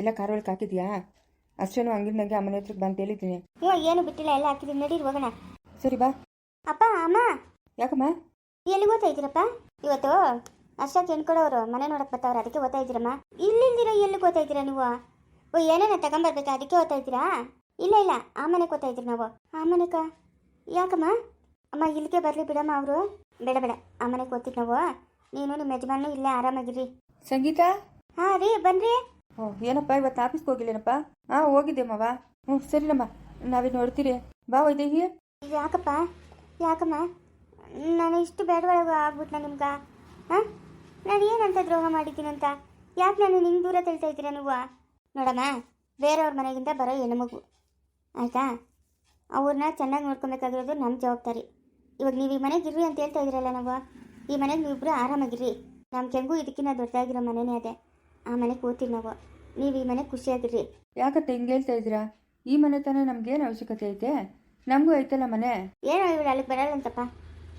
ಎಲ್ಲ ಕಾರ್ ಒಳಗೆ ಹಾಕಿದ್ಯಾ? ಅಷ್ಟೇನು ಅಂಗಡಿನಾಗೆ ಆ ಮನೆ ಹತ್ರಕ್ಕೆ ಬಂತ ಹೇಳಿದ್ದೀನಿ. ಹ್ಞೂ ಏನು ಬಿಟ್ಟಿಲ್ಲ ಎಲ್ಲ ಹಾಕಿದ್ದೀನಿ ನಡೀರಿ ಹೋಗೋಣ. ಸರಿ ಬಾ. ಅಪ್ಪ ಅಮ್ಮ. ಯಾಕಮ್ಮ? ಎಲ್ಲಿ ಓದ್ತಾ ಇದ್ದೀರಪ್ಪ? ಇವತ್ತು ಅಷ್ಟಕ್ಕೆ ಹೆಣ್ಕೊಡೋರು ಮನೆ ನೋಡಕ್ ಬರ್ತಾವ್ರೆ ಅದಕ್ಕೆ ಓದ್ತಾ ಇದ್ದೀರಮ್ಮ. ಇಲ್ಲಿಲ್ದಿರ ಎಲ್ಲಿ ಓದ್ತಾ ಇದ್ದೀರಾ ನೀವು? ಓ ಏನೇನ ತಗೊಂಬರ್ಬೇಕಾ ಅದಕ್ಕೆ ಓದ್ತಾ ಇದ್ದೀರಾ? ಇಲ್ಲ ಇಲ್ಲ ಆ ಮನೆಗೆ ಓದ್ತಾ ಇದ್ದೀರಿ ನಾವು. ಆ ಮನೆಕ ಯಾಕಮ್ಮ? ಅಮ್ಮ ಇಲ್ಲಿಗೆ ಬರಲಿ ಬಿಡಮ್ಮ ಅವರು. ಬೇಡ ಬೇಡ ಆ ಮನೆಗೆ ಓದ್ತೀವಿ ನಾವು. ನೀನು ನಿಮ್ಮ ಯಜಮಾನು ಇಲ್ಲೇ ಆರಾಮಾಗಿರಿ. ಸಂಗೀತ? ಹಾಂ ರೀ ಬನ್ರಿ. ಓ ಏನಪ್ಪ, ಇವತ್ತು ಆಫೀಸ್ಗೆ ಹೋಗಿಲ್ಲೇನಪ್ಪ? ಹಾಂ ಹೋಗಿದ್ದೆ ಹ್ಞೂ ಸರಿನಮ್ಮ ನಾವೇ ನೋಡ್ತೀರಿ. ಬಾ ಒಯ್ದೇಹಿ ಯಾಕಪ್ಪ? ಯಾಕಮ್ಮ? ನಾನು ಇಷ್ಟು ಬೇಡವಳಗ ಆಗ್ಬಿಟ್ನ ನಿಮ್ಗೆ? ಹಾಂ? ನಾನು ಏನಂತ ದ್ರೋಹ ಮಾಡಿದ್ದೀನಿ ಅಂತ ಯಾಕೆ ನಾನು ನಿಂಗೆ ದೂರ ತಳ್ತಾ ಇದ್ದೀರಾ ನೀವು? ನೋಡಮ್ಮ, ಬೇರೆಯವ್ರ ಮನೆಗಿಂತ ಬರೋ ಮಗು. ಆಯಿತಾ? ಅವ್ರನ್ನ ಚೆನ್ನಾಗಿ ನೋಡ್ಕೊಬೇಕಾಗಿರೋದು ನಮ್ಮ ಜವಾಬ್ದಾರಿ. ಇವಾಗ ನೀವು ಈ ಮನೆಗೆ ಇರ್ರಿ ಅಂತ ಹೇಳ್ತಾ ಇದ್ದೀರಲ್ಲ ನಾವು, ಈ ಮನೆಗೆ ನೀವಿಬ್ಬರು ಆರಾಮಾಗಿರ್ರಿ. ನಮ್ಮ ಕೆಂಗು ಇದಕ್ಕಿಂತ ದೊಡ್ಡದಾಗಿರೋ ಮನೆನೇ ಅದೇ. ಆ ಮನೆಗೆ ಓದ್ತೀವಿ ನಾವು. ನೀವು ಈ ಮನೆಗೆ ಖುಷಿಯಾಗಿರ್ರಿ. ಯಾಕತ್ತೆ ಹಿಂಗೆ ಹೇಳ್ತಾ ಇದ್ದೀರಾ? ಈ ಮನೆ ತಾನೇ ನಮ್ಗೇನು ಅವಶ್ಯಕತೆ ಐತೆ? ನಮಗೂ ಐತಲ್ಲ ಮನೆ? ಏನೋ ಇವಳು ಅಲ್ಲಿಗೆ ಬರಲ್ಲಂತಪ್ಪ.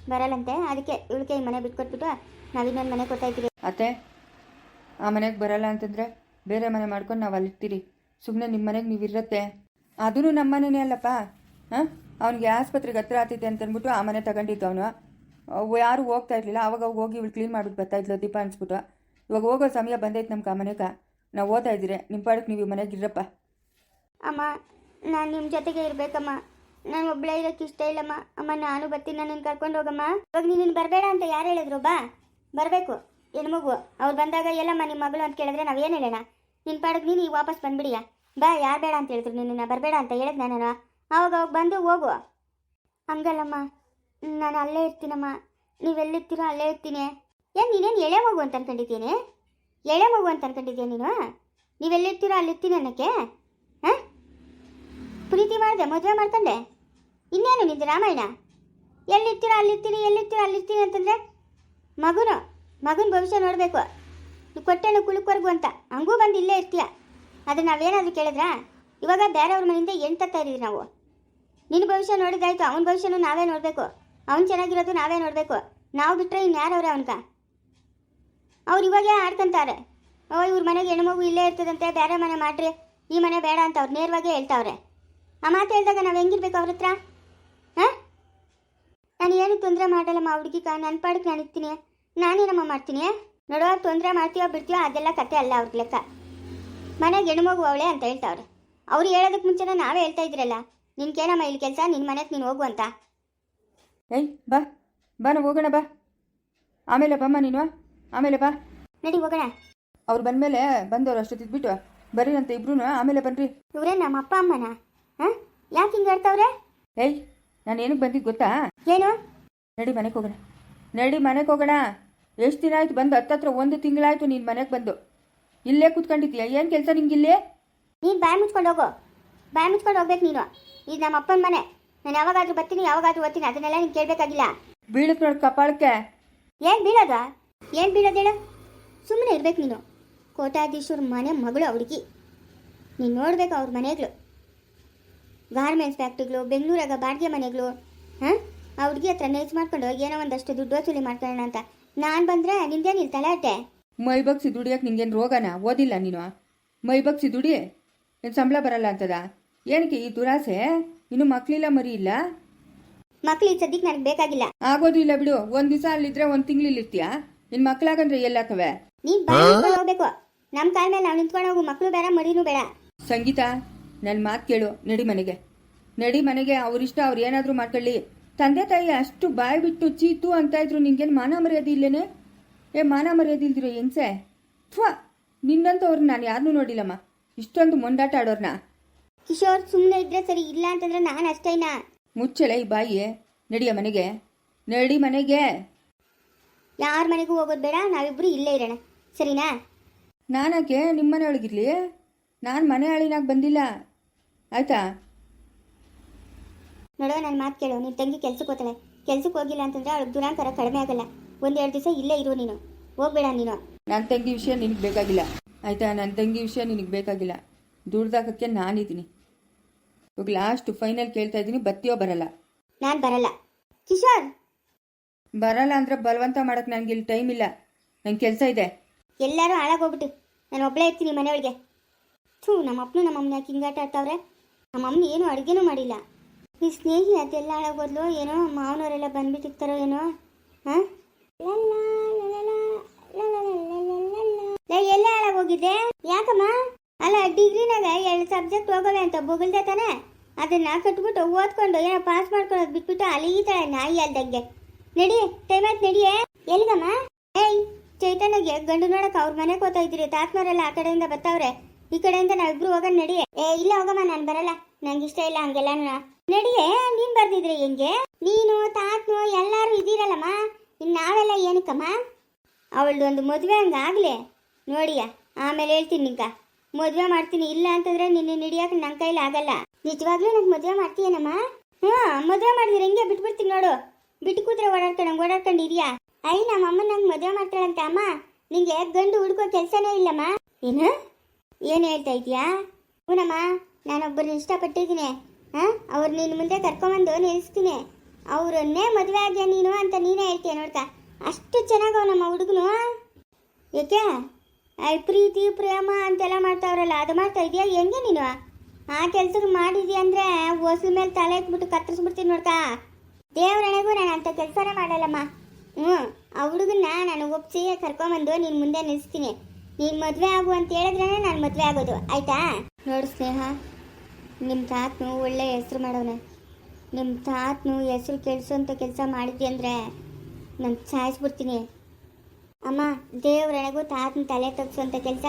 ಬರಲ್ಲಂತೆ. ಅದಕ್ಕೆ ಇವಳಿಗೆ ಈ ಮನೆ ಬಿಟ್ಕೊಟ್ಬಿಟ್ಟು ನಾವು ಇನ್ನೊಂದು ಮನೆ ಕೊಡ್ತಾ ಇದ್ದೀವಿ. ಅತ್ತೆ ಆ ಮನೆಗೆ ಬರಲ್ಲ ಅಂತಂದರೆ ಬೇರೆ ಮನೆ ಮಾಡ್ಕೊಂಡು ನಾವು ಅಲ್ಲಿರ್ತೀರಿ. ಸುಮ್ಮನೆ ನಿಮ್ಮ ಮನೆಗೆ ನೀವು ಇರತ್ತೆ. ಅದೂ ನಮ್ಮ ಮನೆನೇ ಅಲ್ಲಪ್ಪ. ಹಾಂ? ಅವ್ನಿಗೆ ಆಸ್ಪತ್ರೆಗೆ ಹತ್ರ ಆತೈತೆ ಅಂತ ಅಂದ್ಬಿಟ್ಟು ಆ ಮನೆ ತಗೊಂಡಿದ್ದು ಅವನು. ಯಾರು ಹೋಗ್ತಾ ಇರಲಿಲ್ಲ. ಅವಾಗ ಹೋಗಿ ಇವಳು ಕ್ಲೀನ್ ಮಾಡ್ಬಿಟ್ಟು ಬರ್ತಾ ಇದ್ಲು ದೀಪ ಅನ್ಸ್ಬಿಟ್ಟು ಇವಾಗ ಹೋಗೋ ಸಮಯ ಬಂದೈತೆ ನಮ್ಮ ಮನೆಗೆ. ನಾವು ಓದ್ತಾ ಇದ್ದೀರಿ. ನಿಮ್ಮ ಪಾಡಕ್ಕೆ ನೀವು ಮನೆಗೆ ಇರಪ್ಪ ಅಮ್ಮ, ನಾನು ನಿಮ್ಮ ಜೊತೆಗೆ ಇರಬೇಕಮ್ಮ. ನಾನು ಒಬ್ಬಳೇ ಇರೋಕ್ಕೆ ಇಷ್ಟ ಇಲ್ಲಮ್ಮ. ಅಮ್ಮ, ನಾನು ಬರ್ತೀನಿ. ನಾನು ಕರ್ಕೊಂಡು ಹೋಗಮ್ಮ. ಇವಾಗ ನೀನು ಬರಬೇಡ ಅಂತ ಯಾರು ಹೇಳಿದ್ರು? ಬಾ. ಬರಬೇಕು. ಹೆಣ್ಮಗು ಅವ್ರು ಬಂದಾಗ, ಎಲ್ಲಮ್ಮ ನಿಮ್ಮ ಮಗಳು ಅಂತ ಕೇಳಿದ್ರೆ ನಾವೇನು ಹೇಳೋಣ? ನಿನ್ನ ಪಾಡಕ್ಕೆ ನೀನು ಈಗ ವಾಪಸ್ ಬಂದ್ಬಿಡಿಯಾ? ಬಾ, ಯಾರು ಬೇಡ ಅಂತ ಹೇಳಿದ್ರು ನಿನ್ನ ಬರಬೇಡ ಅಂತ ಹೇಳಿದ್ ನಾನು. ಅವಾಗ ಅವಾಗ ಬಂದು ಹೋಗು. ಹಂಗಲ್ಲಮ್ಮ. ನಾನು ಅಲ್ಲೇ ಇರ್ತೀನಮ್ಮ. ನೀವೆಲ್ಲಿರ್ತೀರೋ ಅಲ್ಲೇ ಇರ್ತೀನಿ. ಏನು ನೀನೇನು ಎಳೆ ಮಗು ಅಂತ ಅನ್ಕೊಂಡಿದ್ದೀನಿ? ಎಳೆ ಮಗು ಅಂತ ಅನ್ಕೊಂಡಿದ್ಯಾ ನೀನು? ನೀವೆಲ್ಲಿರ್ತೀರೋ ಅಲ್ಲಿರ್ತೀನಿ ಅನ್ನಕ್ಕೆ, ಹಾಂ? ಪ್ರೀತಿ ಮಾಡಿದೆ, ಮದುವೆ ಮಾಡ್ಕೊಂಡೆ. ಇನ್ನೇನು ನಿಂದು ರಾಮಾಯಣ? ಎಲ್ಲಿರ್ತೀರೋ ಅಲ್ಲಿರ್ತೀನಿ ಎಲ್ಲಿರ್ತೀರೋ ಅಲ್ಲಿರ್ತೀನಿ ಅಂತಂದರೆ ಮಗುನು, ಮಗನ ಭವಿಷ್ಯ ನೋಡಬೇಕು. ನೀವು ಕೊಟ್ಟೆಣ್ಣು ಕುಳುಕ್ವರೆಗೂ ಅಂತ. ಹಂಗೂ ಬಂದು ಇಲ್ಲೇ ಇರ್ತೀಯ. ಅದು ನಾವೇನಾದರೂ ಕೇಳಿದ್ರಾ? ಇವಾಗ ಬೇರೆಯವ್ರ ಮನೆಯಿಂದ ಎಂಟು ತತ್ತಾ ಇದೀವಿ ನಾವು? ನಿನ್ನ ಭವಿಷ್ಯ ನೋಡಿದಾಯ್ತು ಅವನ ಭವಿಷ್ಯನೂ ನಾವೇ ನೋಡಬೇಕು. ಅವ್ನು ಚೆನ್ನಾಗಿರೋದು ನಾವೇ ನೋಡಬೇಕು. ನಾವು ಬಿಟ್ಟರೆ ಇನ್ಯಾರವ್ರೆ ಅವನ್ಕ ಅವ್ರು ಇವಾಗೇ ಆಡ್ಕೊಂತಾರೆ. ಓ, ಇವ್ರ ಮನೆಗೆ ಹೆಣ್ಮಗು ಇಲ್ಲೇ ಇರ್ತದಂತೆ, ಬೇರೆ ಮನೆ ಮಾಡ್ರಿ. ಈ ಮನೆ ಬೇಡ ಅಂತ ಅವ್ರು ನೇರವಾಗೇ ಹೇಳ್ತಾವ್ರೆ. ಆ ಮಾತು ಹೇಳಿದಾಗ ನಾವು ಹೆಂಗಿರ್ಬೇಕು ಅವ್ರ ಹತ್ರ? ಹಾಂ? ನಾನು ಏನು ತೊಂದರೆ ಮಾಡಲ್ಲಮ್ಮ ಹುಡುಗಿ ನನ್ನ ಪಾಡಕ್ಕೆ ನಾನು ಇರ್ತೀನಿ. ನಾನೇನಮ್ಮ ಮಾಡ್ತೀನಿ? ನೋಡುವ ತೊಂದರೆ ಮಾಡ್ತೀವೋ ಬಿಡ್ತೀವೋ ಅದೆಲ್ಲ ಕತೆ ಅಲ್ಲ ಅವ್ರ ಲೆಕ್ಕ. ಮನೆಗೆ ಹೆಣ್ಮಗು ಅವಳೆ ಅಂತ ಹೇಳ್ತಾವ್ರೆ. ಅವ್ರು ಹೇಳೋದಕ್ಕೆ ಮುಂಚೆನೇ ನಾವೇ ಹೇಳ್ತಾ ಇದ್ರಲ್ಲ. ನಿನ್ಗೇನಮ್ಮ ಇಲ್ಲಿ ಕೆಲಸ ನಿನ್ನ ಮನೆಗೆ ನೀನು ಹೋಗು ಅಂತ. ಏಯ್, ಬಾ. ಬಾ, ನಾವು ಹೋಗೋಣ, ಬಾ. ಆಮೇಲೆ ಬಮ್ಮ ನೀನು. ಆಮೇಲೆ ಬಾ. ನಡಿ ಹೋಗೋಣ. ಅವ್ರು ಬಂದಮೇಲೆ ಬಂದವ್ರು ಬರ್ರಿ ಅಂತ ಇಬ್ರು ಆಮೇಲೆ ಬನ್ರಿ. ಇವರೇ ನಮ್ಮ ಅಪ್ಪ ಅಮ್ಮನ? ಹಾಂ? ಯಾಕೆ ಹಿಂಗೆ ಹೇಳ್ತಾವ್ರೆ? ಏಯ್ ನಾನು ಏನಕ್ಕೆ ಬಂದಿದ್ದು ಗೊತ್ತಾ? ಏನು? ನಡಿ ಮನೆಗೆ ಹೋಗೋಣ. ನಡಿ ಮನೆಗೆ ಹೋಗೋಣ. ಎಷ್ಟು ದಿನ ಆಯ್ತು ಬಂದು ಹತ್ತತ್ರ ಒಂದು ತಿಂಗಳಾಯ್ತು ನೀನು ಮನೆಗೆ ಬಂದು. ಇಲ್ಲೇ ಕೂತ್ಕೊಂಡಿದ್ದೀಯ ಏನು ಕೆಲಸ ನಿಂಗೆ ಇಲ್ಲೇ? ನೀನು ಬಾಯಿ ಮುಚ್ಕೊಂಡು ಹೋಗೋ. ಬಾಯಿ ಮುಚ್ಕೊಂಡು ಹೋಗ್ಬೇಕು ನೀನು. ಇದು ನಮ್ಮ ಅಪ್ಪನ ಮನೆ. ನಾನು ಯಾವಾಗಾದ್ರೂ ಬರ್ತೀನಿ ಯಾವಾಗಾದ್ರೂ ಓದ್ತೀನಿ ಅದನ್ನೆಲ್ಲ ನೀನು ಕೇಳಬೇಕಾಗಿಲ್ಲ. ಬೀಳಕ್ಕೆ ನೋಡಿ ಕಪಾಳಕ್ಕೆ. ಏನು ಬೀಳೋದ? ಏನು ಬೀಳೋದೇಳ ಸುಮ್ಮನೆ ಇರ್ಬೇಕು ನೀನು. ಕೋಟಾಧೀಶ್ವರ ಮನೆ ಮಗಳು ಅವ್ರಿಗೆ. ನೀನು ನೋಡ್ಬೇಕು ಅವ್ರ ಮನೆಗಳು. ಗಾರ್ಮೆಂಟ್ಸ್ ಫ್ಯಾಕ್ಟ್ರಿಗಳು ಬೆಂಗಳೂರಾಗ ಬಾಡಿಗೆ ಮನೆಗಳು ಹಾಂ? ಆ ಹುಡುಗಿ ಹತ್ರ ನೇಚ್ ಮಾಡ್ಕೊಂಡು ಏನೋ ಒಂದಷ್ಟು ದುಡ್ಡು ವಸೂಲಿ ಮಾಡ್ಕೊಳ್ಳೋಣ ಅಂತ. ನಾನು ಬಂದರೆ ನಿಂದೇನಿಲ್ಲ ತಲಾಟೆ? ಮೈ ಬಗ್ಸಿ ದುಡಿಯಕ್ಕೆ ನಿಂಗೇನು ರೋಗನ? ಓದಿಲ್ಲ ನೀನು? ಮೈ ಬಗ್ಸಿ ದುಡಿ. ಏನು ಸಂಬಳ ಬರಲ್ಲ ಅಂತದ? ಏನಕ್ಕೆ ಈ ದುರಾಸೆ? ಇನ್ನು ಮಕ್ಕಳಿಲ್ಲ ಮರಿ ಇಲ್ಲ? ಮಕ್ಳು ಈ ಸದ್ಯಕ್ಕೆ ನನಗೆ ಬೇಕಾಗಿಲ್ಲ. ಆಗೋದು ಇಲ್ಲ ಬಿಡು. ಒಂದು ದಿವಸ ಅಲ್ಲಿದ್ರೆ ಒಂದು ತಿಂಗಳು ಇರ್ತೀಯ ನಿನ್ನ ಮಕ್ಕಳಾಗಂದ್ರೆ ಎಲ್ಲಾಕವೆ ನೀನು ಹೋಗ್ಬೇಕು. ನಮ್ಮ ಕಾಲ ಮೇಲೆ ನಾವು ನಿಂತ್ಕೊಂಡು ಹೋಗು ಮಕ್ಕಳು ಬೇಡ ಮರಿನೂ ಬೇಡ. ಸಂಗೀತ ನನ್ನ ಮಾತು ಕೇಳು ನಡಿ ಮನೆಗೆ. ನಡಿ ಮನೆಗೆ ಅವ್ರಿಷ್ಟ ಅವ್ರು ಏನಾದರೂ ಮಾಡ್ಕೊಳ್ಳಿ. ತಂದೆ ತಾಯಿ ಅಷ್ಟು ಬಾಯಿ ಬಿಟ್ಟು ಚೀತು ಅಂತ ಇದ್ರು ನಿನ್ಗೇನು ಮಾನ ಮರ್ಯಾದೆ ಇಲ್ಲೇನೆ? ಏ ಮಾನ ಮರ್ಯಾದೆ ಇಲ್ದಿರೋ ಹೆಂಗ್ಸೆ? ಥ್ವಾ ನಿನ್ನಂತವ್ರನ್ನ ನಾನು ಯಾರನ್ನೂ ನೋಡಿಲ್ಲಮ್ಮ. ಇಷ್ಟೊಂದು ಮೊಂಡಾಟ ಆಡೋರ್ನ. ಕಿಶೋರ್ ಸುಮ್ಮನೆ ಇದ್ರೆ ಸರಿ ಇಲ್ಲ ಅಂತಂದ್ರೆ ನಾನು ಅಷ್ಟೇನಾ? ಮುಚ್ಚಳ ಈ ಬಾಯಿ. ನಡಿಯ ಮನೆಗೆ. ನಡಿ ಮನೆಗೆ. ಯಾರ ಮನೆಗೂ ಹೋಗೋದು ಬೇಡ ನಾವಿಬ್ರು ಇಲ್ಲೇ ಇರೋಣ. ಸರಿನಾ? ನಾನಾಕೆ ನಿಮ್ಮ ಮನೆ ಒಳಗಿರ್ಲಿ ನಾನು ಮನೆ ಹಳಿನಾಗ ಬಂದಿಲ್ಲ. ಆಯ್ತಾ? ನೋಡೋ ನನ್ನ ಮಾತು ಕೇಳು. ನಿನ್ನ ತಂಗಿ ಕೆಲ್ಸಕ್ಕೆ ಹೋಗ್ತಾಳೆ. ಕೆಲ್ಸಕ್ಕೆ ಹೋಗಿಲ್ಲ ಅಂತಂದ್ರೆ ಅವಳು ದುರಾಂಕಾರ ಕಡಿಮೆ ಆಗಲ್ಲ. ಒಂದೆರಡು ದಿವಸ ಇಲ್ಲೇ ಇರು ನೀನು. ಹೋಗ್ಬೇಡ ನೀನು. ನನ್ನ ತಂಗಿ ವಿಷಯ ನಿನಗೆ ಬೇಕಾಗಿಲ್ಲ. ಆಯಿತಾ? ನನ್ನ ತಂಗಿ ವಿಷಯ ನಿನಗೆ ಬೇಕಾಗಿಲ್ಲ. ದುಡ್ದಾಕಕ್ಕೆ ನಾನಿದ್ದೀನಿ. ಇವಾಗ ಲಾಸ್ಟ್ ಫೈನಲ್ ಕೇಳ್ತಾ ಇದ್ದೀನಿ ಬತ್ತಿಯೋ ಬರಲ್ಲ. ನಾನು ಬರಲ್ಲ. ಕಿಶೋರ್! ಬರಲ್ಲ ಅಂದ್ರೆ ಬಲವಂತ ಮಾಡಕ್ ನನಗೆ ಇಲ್ಲಿ ಟೈಮ್ ಇಲ್ಲ ನಂಗೆ ಕೆಲಸ ಇದೆ ಎಲ್ಲರೂ ಹಾಳಾಗೋಗ್ಬಿಟ್ಟು ನಾನು ಒಬ್ಬಳೇ ಇರ್ತೀನಿ ಮನೆಯೊಳಗೆ ಥೂ ನಮ್ಮ ಅಪ್ಪನು ನಮ್ಮ ಅಮ್ಮನ ಕಿಂಗಾಟ ಆಡ್ತಾವ್ರೆ ನಮ್ಮ ಅಮ್ಮ ಏನು ಅಡುಗೆನೂ ಮಾಡಿಲ್ಲ ಈ ಸ್ನೇಹಿ ಅದೆಲ್ಲ ಹಾಳಾಗೋದ್ಲು ಏನೋ ಮಾವನವರೆಲ್ಲ ಬಂದ್ಬಿಟ್ಟಿರ್ತಾರೋ ಏನೋ ಹಾಂ ಎಲ್ಲ ಹಾಳಾಗೋಗಿದೆ ಯಾಕಮ್ಮ ಅಲ್ಲ ಡಿಗ್ರಿನಾಗ ಎರಡು ಸಬ್ಜೆಕ್ಟ್ ಹೋಗವೆ ಅಂತ ಬೊಗಳ್ದೆ ತಾನೆ ಅದನ್ನ ಕಟ್ಬಿಟ್ಟು ಓದ್ಕೊಂಡು ಏನೋ ಪಾಸ್ ಮಾಡ್ಕೊಳ್ಳೋದು ಬಿಟ್ಬಿಟ್ಟು ಅಲಿತಾಳೆ ನಾಯಿ ಅಲ್ದಂಗೆ ನಡಿ ಟೈಮ್ ಆಯ್ತು ನಡಿಯೇ ಎಲ್ಲಿಗಮ್ಮ? ಏಯ್, ಚೈತನ್ಯಗೆ ಗಂಡು ನೋಡಕ್ ಅವ್ರ ಮನೆಗೆ ಹೋಗ್ತಾ ಇದ್ರಿ ತಾತ್ಮರೆಲ್ಲ ಆ ಕಡೆಯಿಂದ ಬರ್ತಾವ್ರೆ ಈ ಕಡೆಯಿಂದ ನಾವಿಬ್ರು ಹೋಗೋಣ ನಡಿ. ಏ, ಇಲ್ಲ ಹೋಗಮ್ಮ, ನಾನು ಬರಲ್ಲ. ನಂಗೆ ಇಷ್ಟ ಇಲ್ಲ ಹಂಗೆಲ್ಲ ನಡಿಯೇ ನೀನ್ ಬರ್ದಿದ್ರಿ ಹೆಂಗೆ? ನೀನು ತಾತ್ನು ಎಲ್ಲಾರು ಇದ್ದೀರಲ್ಲಮ್ಮ? ಇನ್ ನಾವೆಲ್ಲ ಏನಕ್ಕಮ್ಮ? ಒಂದು ಮದುವೆ ಹಂಗಾಗ್ಲೆ. ನೋಡಿಯ, ಆಮೇಲೆ ಹೇಳ್ತೀನಿ ನಿಂಕ ಮದುವೆ ಮಾಡ್ತೀನಿ, ಇಲ್ಲ ಅಂತಂದ್ರೆ ನಿನ್ನ ಹಿಡಿಯಕ್ಕೆ ನನ್ನ ಕೈಲಿ ಆಗಲ್ಲ. ನಿಜವಾಗ್ಲೂ ನಂಗೆ ಮದುವೆ ಮಾಡ್ತೀಯನಮ್ಮ? ಹ್ಞೂ ಮದುವೆ ಮಾಡಿದ್ರೆ ಹೆಂಗೆ? ಬಿಟ್ಬಿಡ್ತೀನಿ ನೋಡು. ಬಿಟ್ಟು ಕೂತ್ರೆ ಓಡಾಡ್ಕೊಂಡು ಓಡಾಡ್ಕೊಂಡು ಇದೆಯಾ ಐ ನಮ್ಮ ಅಮ್ಮ ನಂಗೆ ಮದುವೆ ಮಾಡ್ತಾಳಂತೆ, ಅಮ್ಮ. ನಿಂಗೆ ಗಂಡು ಹುಡುಕೋ ಕೆಲಸನೇ ಇಲ್ಲಮ್ಮ. ಏನು? ಏನು ಹೇಳ್ತಾ ಇದೀಯಾ? ಹೂನಮ್ಮ, ನಾನೊಬ್ಬರನ್ನ ಇಷ್ಟಪಟ್ಟಿದ್ದೀನಿ. ಹಾಂ? ಅವ್ರು ನಿನ್ನ ಮುಂದೆ ಕರ್ಕೊಂಬಂದು ನಿಲ್ಲಿಸ್ತೀನಿ. ಅವರನ್ನೇ ಮದುವೆ ಆಗ್ಯ ನೀನು ಅಂತ ನೀನೇ ಹೇಳ್ತೀಯ ನೋಡ್ಕ. ಅಷ್ಟು ಚೆನ್ನಾಗವ ನಮ್ಮ ಹುಡುಗನು. ಏಕೆ ಐ ಪ್ರೀತಿ, ಪ್ರೇಮ ಅಂತೆಲ್ಲ ಮಾಡ್ತಾವ್ರಲ್ಲ, ಅದು ಮಾಡ್ತಾ ಇದೆಯಾ? ಹೆಂಗೆ ನೀನು? ಆ ಕೆಲಸಕ್ಕೆ ಮಾಡಿದ್ಯಾ ಅಂದರೆ ಹೊಸಲ ಮೇಲೆ ತಲೆ ಇಟ್ಬಿಟ್ಟು ಕತ್ತರಿಸ್ಬಿಡ್ತೀನಿ ನೋಡ್ಕ. ದೇವ್ರಣೆಗೂ ನಾನು ಅಂಥ ಕೆಲಸನೇ ಮಾಡಲ್ಲಮ್ಮ. ಹ್ಞೂ, ಆ ಹುಡುಗನ್ನ ನಾನು ಒಪ್ಸಿ ಕರ್ಕೊಂಬಂದು ನಿನ್ನ ಮುಂದೆ ನಿಲ್ಲಿಸ್ತೀನಿ ನೀನು ಮದುವೆ ಆಗು ಅಂತ ಹೇಳಿದ್ರೆ ನಾನು ಮದುವೆ ಆಗೋದು, ಆಯ್ತಾ? ನೋಡು ಸ್ನೇಹ ನಿಮ್ಮ ತಾತನು ಒಳ್ಳೆ ಹೆಸರು ಮಾಡೋಣ ನಿಮ್ಮ ತಾತನು ಹೆಸರು ಕೆಡಿಸೋಂಥ ಕೆಲಸ ಮಾಡಿದ್ವಿ ಅಂದರೆ ನಾನು ಸಾಯಿಸ್ಬಿಡ್ತೀನಿ ಅಮ್ಮ ದೇವ್ರಣೆಗೂ ತಾತನ ತಲೆ ತಗ್ಸೋಂಥ ಕೆಲಸ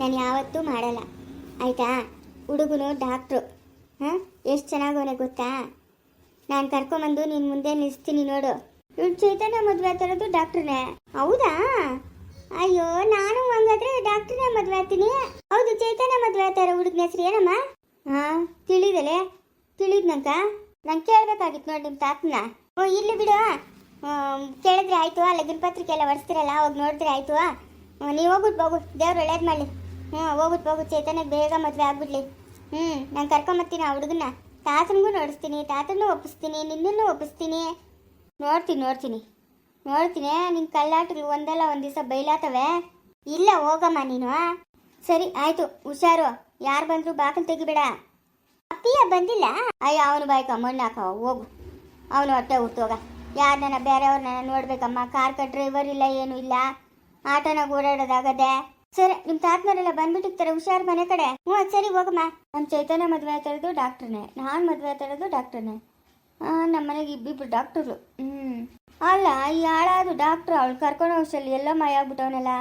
ನಾನು ಯಾವತ್ತೂ ಮಾಡಲ್ಲ. ಆಯ್ತಾ? ಹುಡುಗನು ಡಾಕ್ಟ್ರು. ಹಾಂ? ಎಷ್ಟು ಚೆನ್ನಾಗವನೆ ಗೊತ್ತಾ? ನಾನು ಕರ್ಕೊಂಬಂದು ನಿನ್ನ ಮುಂದೆ ನಿಲ್ಲಿಸ್ತೀನಿ ನೋಡು. ಇವ್ಳು ಚೈತನ್ಯ ಮದುವೆ ಆಗ್ತಿರೋದು ಡಾಕ್ಟ್ರನೇ ಹೌದಾ? ಅಯ್ಯೋ, ನಾನು ಹಂಗಾದ್ರೆ ಡಾಕ್ಟ್ರನೇ ಮದುವೆ ಆಗ್ತೀನಿ. ಹೌದು, ಚೈತನ್ಯ ಮದುವೆ ಆಗ್ತಾರೋ ಹುಡುಗನ ಹೆಸರು ಏನಮ್ಮ? ಹಾಂ, ತಿಳಿದಲೆ. ತಿಳಿದ್ನಂಕ ನಂಗೆ ಕೇಳ್ಬೇಕಾಗಿತ್ತು ನೋಡಿ ನಿಮ್ಮ ತಾತನ ಓ ಇಲ್ಲಿ ಬಿಡು. ಕೇಳಿದ್ರೆ ಆಯ್ತು. ಲಗ್ನ ಪತ್ರಿಕೆ ಎಲ್ಲ ಒಡಿಸ್ತಿರಲ್ಲ, ಅವಾಗ ನೋಡಿದ್ರೆ ಆಯ್ತು. ನೀವು ಹೋಗ್ಬಿಟ್ಟು ಹೋಗು ದೇವ್ರು ಒಳ್ಳೇದು ಮಾಡಲಿ. ಹ್ಞೂ ಹೋಗ್ಬಿಟ್ಟು ಹೋಗು ಚೈತನ್ಯ ಬೇಗ ಮದುವೆ ಆಗ್ಬಿಡ್ಲಿ. ಹ್ಞೂ ನಾನು ಕರ್ಕೊಂಬರ್ತೀನಿ ಆ ಹುಡುಗನ್ನ. ತಾತನಿಗೂ ನೋಡಿಸ್ತೀನಿ, ತಾತನೂ ಒಪ್ಪಿಸ್ತೀನಿ, ನಿನ್ನನ್ನು ಒಪ್ಪಿಸ್ತೀನಿ. ನೋಡ್ತೀನಿ ನೋಡ್ತೀನಿ. ನೋಡ್ತೀನಿ ನಿನ್ನ ಕಲ್ಲಾಟಗಳು ಒಂದಲ್ಲ ಒಂದು ದಿವಸ ಬೈಲಾತವೆ. ಇಲ್ಲ, ಹೋಗಮ್ಮ ನೀನು. ಸರಿ, ಆಯಿತು, ಹುಷಾರು. ಯಾರು ಬಂದರೂ ಬಾಕಲು ತೆಗಿಬೇಡ. ಅಪ್ಪಿಯ ಬಂದಿಲ್ಲ? ಅಯ್ಯ, ಅವನು ಬಾಯ್ಕ ಮಣ್ಣು ಹಾಕೋ, ಹೋಗು. ಅವನು ಹೊಟ್ಟೆ ಹುಟ್ಟೋಗ ಯಾರನ್ನ ಬೇರೆಯವ್ರನ್ನ ನೋಡ್ಬೇಕಮ್ಮ? ಕಾರ್ ಡ್ರೈವರ್ ಇಲ್ಲ, ಏನೂ ಇಲ್ಲ. ಆಟೋನಾಗ ಓಡಾಡೋದಾಗದೆ. ಸರಿ ನಿಮ್ಮ ತಾತ್ಮರೆಲ್ಲ ಬಂದ್ಬಿಟ್ಟಿರ್ತಾರೆ ಹುಷಾರ್ ಮನೆ ಕಡೆ. ಹ್ಞೂ ಸರಿ, ಹೋಗಮ್ಮ. ನಮ್ಮ ಚೈತನ್ಯ ಮದುವೆ ಆಗ್ತಾ ಇರೋದು ಡಾಕ್ಟ್ರನೇ ನಾನು ಮದುವೆ ಆಗ್ತಾ ಇರೋದು ಡಾಕ್ಟ್ರನೇ ನಮ್ಮ ಮನೆಗೆ ಇಬ್ಬಿಬ್ರು ಡಾಕ್ಟ್ರು. ಹ್ಞೂ ಅಲ್ಲ, ಈ ಹಾಳಾದು ಡಾಕ್ಟ್ರು ಅವಳು ಕರ್ಕೊಂಡು ಹೋಗ್ಸಲ್ಲಿ ಎಲ್ಲ ಮಾಯ ಆಗ್ಬಿಟ್ಟವನಲ್ಲ.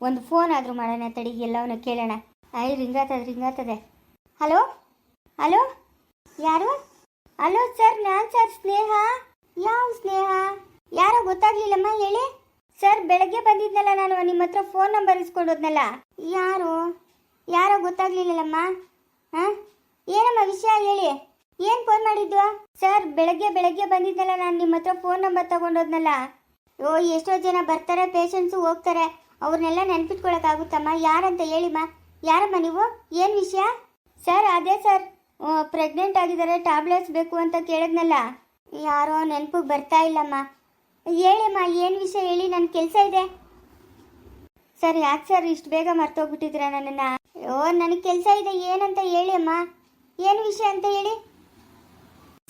ಒಂದು ಫೋನ್ ಆದರೂ ಮಾಡೋಣ, ತಡಿ, ಎಲ್ಲವನ್ನ ಕೇಳೋಣ. ಐ ರಿಂಗಾತದೆ ರಿಂಗಾತದೆ. ಹಲೋ? ಹಲೋ? ಯಾರು? ಹಲೋ, ಸರ್, ನಾನು ಸರ್, ಸ್ನೇಹ. ಯಾವ ಸ್ನೇಹ? ಯಾರೋ ಗೊತ್ತಾಗ್ಲಿಲ್ಲಮ್ಮ, ಹೇಳಿ. ಸರ್, ಬೆಳಗ್ಗೆ ಬಂದಿದ್ನಲ್ಲ ನಾನು, ನಿಮ್ಮ ಹತ್ರ ಫೋನ್ ನಂಬರ್ ಇಸ್ಕೊಂಡೋದ್ನಲ್ಲ ಯಾರು? ಯಾರೋ ಗೊತ್ತಾಗ್ಲಿಲ್ಲಮ್ಮ ಹಾಂ? ಏನಮ್ಮ ವಿಷಯ ಹೇಳಿ? ಏನು ಫೋನ್ ಮಾಡಿದ್ದು? ಸರ್, ಬೆಳಗ್ಗೆ ಬೆಳಗ್ಗೆ ಬಂದಿದ್ನಲ್ಲ ನಾನು, ನಿಮ್ಮ ಹತ್ರ ಫೋನ್ ನಂಬರ್ ತಗೊಂಡೋದ್ನಲ್ಲ ಓ, ಎಷ್ಟೋ ಜನ ಬರ್ತಾರೆ ಪೇಷಂಟ್ಸು ಹೋಗ್ತಾರೆ. ಅವ್ರನ್ನೆಲ್ಲ ನೆನ್ಪಿಟ್ಕೊಳಕ್ಕಾಗುತ್ತಮ್ಮ ಯಾರಂತ ಹೇಳಿಮ್ಮ? ಯಾರಮ್ಮ ನೀವು? ಏನು ವಿಷಯ? ಸರ್, ಅದೇ ಸರ್. ಪ್ರೆಗ್ನೆಂಟ್ ಆಗಿದ್ದಾರೆ ಟ್ಯಾಬ್ಲೆಟ್ಸ್ ಬೇಕು ಅಂತ ಕೇಳಿದ್ನಲ್ಲ. ಯಾರೋ ನೆನಪಿಗೆ ಬರ್ತಾ ಇಲ್ಲಮ್ಮ. ಹೇಳಿಮ್ಮ ಏನು ವಿಷಯ ಹೇಳಿ ನನ್ನ ಕೆಲಸ ಇದೆ. ಸರ್ ಯಾಕೆ ಸರ್, ಇಷ್ಟು ಬೇಗ ಮರ್ತೋಗ್ಬಿಟ್ಟಿದ್ರ ನನ್ನನ್ನು. ಓ, ನನಗೆ ಕೆಲಸ ಇದೆ, ಏನಂತ ಹೇಳಿ ಅಮ್ಮ. ಏನು ವಿಷಯ ಅಂತ ಹೇಳಿ?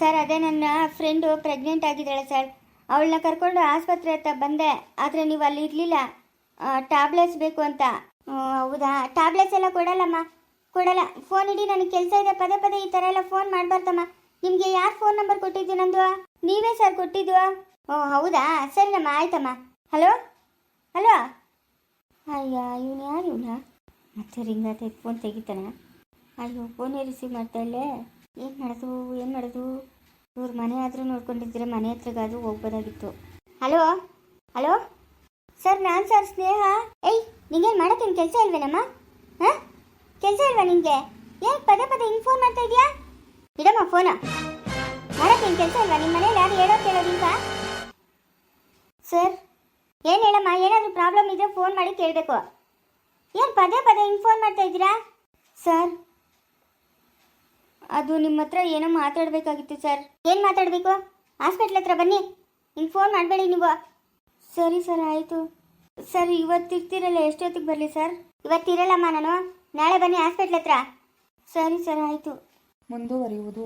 ಸರ್, ಅದೇ ನನ್ನ ಫ್ರೆಂಡು ಪ್ರೆಗ್ನೆಂಟ್ ಆಗಿದ್ದಾಳೆ ಸರ್. ಅವಳನ್ನ ಕರ್ಕೊಂಡು ಆಸ್ಪತ್ರೆ ಹತ್ರ ಬಂದೆ, ಆದರೆ ನೀವು ಅಲ್ಲಿ ಇರಲಿಲ್ಲ. ಟ್ಯಾಬ್ಲೆಟ್ಸ್ ಬೇಕು ಅಂತ. ಹೌದಾ? ಟ್ಯಾಬ್ಲೆಟ್ಸ್ ಎಲ್ಲ ಕೊಡಲ್ಲಮ್ಮ. ಕೊಡಲ್ಲ. ಫೋನ್ ಇಡಿ, ನನಗೆ ಕೆಲಸ ಇದೆ, ಪದೇ ಪದೇ ಈ ಥರ ಎಲ್ಲ ಫೋನ್ ಮಾಡಬಾರ್ದಮ್ಮ. ನಿಮಗೆ ಯಾರು ಫೋನ್ ನಂಬರ್ ಕೊಟ್ಟಿದ್ದು ನಂದು? ನೀವೇ ಸರ್ ಕೊಟ್ಟಿದ್ದು? ಓ, ಹೌದಾ? ಸರಿನಮ್ಮ ಆಯ್ತಮ್ಮ. ಹಲೋ ಹಲೋ ಅಯ್ಯ, ಇವನು ಯಾರು ಇವನ? ಮತ್ತೆ ರಿಂಗ್ ತೆಗೆದು ಫೋನ್ ತೆಗಿತಾನ. ಅಯ್ಯೋ ಫೋನೇ ರಿಸೀವ್ ಮಾಡ್ತಾ ಏನು ಮಾಡೋದು ಏನು ಮಾಡೋದು? ಇವ್ರ ಮನೆ ಆದರೂ ನೋಡ್ಕೊಂಡಿದ್ರೆ ಮನೆ ಹತ್ರಗಾದ್ರೂ ಹೋಗ್ಬೋದಾಗಿತ್ತು. ಹಲೋ ಹಲೋ ಸರ್ ನಾನು ಸರ್ ಸ್ನೇಹ. ಏಯ್, ನಿಂಗೇನು ಮಾಡೋಕ್ಕೇನು ಕೆಲಸ ಇಲ್ವೇನಮ್ಮ? ಹಾಂ? ಕೆಲಸ ಇಲ್ವಾ ನಿಮಗೆ ಏನು ಪದೇ ಪದೇ ಹಿಂಗೆ ಫೋನ್ ಮಾಡ್ತಾ ಇದೆಯಾ? ಇಡಮ್ಮ ಫೋನ ಮಾಡೋಕ್ಕೇನು ಕೆಲಸ ಇಲ್ವಾ? ನಿಮ್ಮ ಮನೇಲಿ ಯಾರು ಹೇಳೋ ಕೇಳೋದಿಂತ ಸರ್, ಏನು ಹೇಳಮ್ಮ? ಏನಾದರೂ ಪ್ರಾಬ್ಲಮ್ ಇದ್ದರೆ ಫೋನ್ ಮಾಡಿ ಕೇಳಬೇಕು. ಏನು ಪದೇ ಪದೇ ಹಿಂಗೆ ಫೋನ್ ಮಾಡ್ತಾ ಇದ್ದೀರಾ? ಸರ್, ಅದು ನಿಮ್ಮ ಹತ್ರ ಏನೋ ಮಾತಾಡಬೇಕಾಗಿತ್ತು ಸರ್. ಏನು ಮಾತಾಡಬೇಕು? ಹಾಸ್ಪಿಟ್ಲ್ ಹತ್ರ ಬನ್ನಿ. ಹಿಂಗೆ ಫೋನ್ ಮಾಡಬೇಡಿ ನೀವು. ಸರಿ ಸರ್, ಆಯಿತು. ಸರ್, ಇವತ್ತು ಇರ್ತೀರಲ್ಲ, ಎಷ್ಟೊತ್ತಿಗೆ ಬರಲಿ ಸರ್? ಇವತ್ತಿರಲ್ಲಮ್ಮ ನಾನು. ನಾಳೆ ಬನ್ನಿ ಹಾಸ್ಪಿಟ್ಲ್ ಹತ್ರ. ಸರಿ ಸರ್, ಆಯಿತು. ಮುಂದುವರಿಯುವುದು